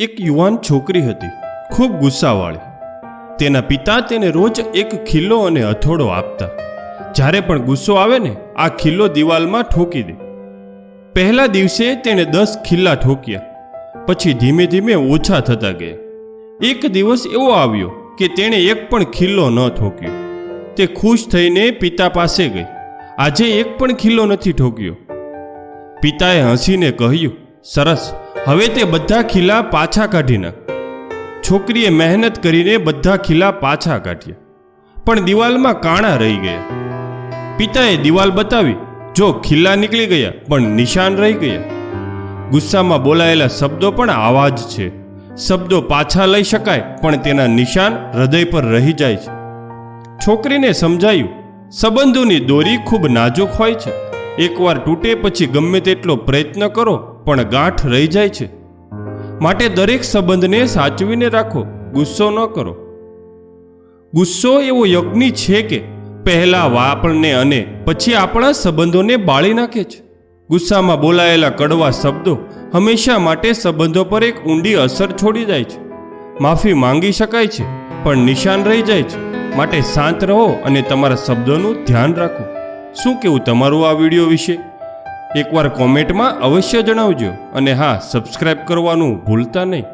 એક યુવાન છોકરી હતી, ખૂબ ગુસ્સાવાળી. તેના પિતા તેને રોજ એક ખીલ્લો અને હથોડો આપતા. જ્યારે પણ ગુસ્સો આવે ને, આ ખીલ્લો દિવાલમાં ઠોકી દે. પહેલા દિવસે તેણે દસ ખીલ્લા ઠોક્યા, પછી ધીમે ધીમે ઓછા થતા ગયા. એક દિવસ એવો આવ્યો કે તેણે એક પણ ખીલ્લો ન ઠોક્યો. તે ખુશ થઈને પિતા પાસે ગઈ. આજે એક પણ ખીલ્લો નથી ઠોક્યો. પિતાએ હસીને કહ્યું, સરસ હવે તે બધા ખીલા પાછા કાઢી નાખ છોકરીએ મહેનત કરીને બધા ખીલા પાછા કાઢ્યા. પણ દિવાલમાં કાણા રહી ગયા. પિતાએ દિવાલ બતાવી, જો ખીલા નીકળી ગયા, પણ નિશાન રહી ગયા. ગુસ્સામાં બોલાયેલા શબ્દો પણ આવા જ છે. શબ્દો પાછા લઈ શકાય, પણ તેના નિશાન હૃદય પર રહી જાય છે. છોકરીને સમજાયું, સંબંધોની દોરી ખૂબ નાજુક હોય છે. એકવાર તૂટે પછી ગમે તેટલો પ્રયત્ન કરો પણ ગાંઠ રહી જાય છે. માટે દરેક સંબંધને સાચવીને રાખો, ગુસ્સો ન કરો. ગુસ્સો એવો યજ્ઞ છે કે પહેલા આપણને અને પછી આપણા સંબંધોને બાળી નાખે છે. ગુસ્સામાં બોલાયેલા કડવા શબ્દો હંમેશા માટે સંબંધો પર એક ઊંડી અસર છોડી જાય છે. માફી માંગી શકાય છે, પણ નિશાન રહી જાય છે. માટે શાંત રહો અને તમારા શબ્દોનું ધ્યાન રાખો. શું કેવું તમારું આ વીડિયો વિશે? એકવાર કોમેન્ટમાં અવશ્ય જણાવજો અને હા સબસ્ક્રાઈબ કરવાનું ભૂલતા નહીં.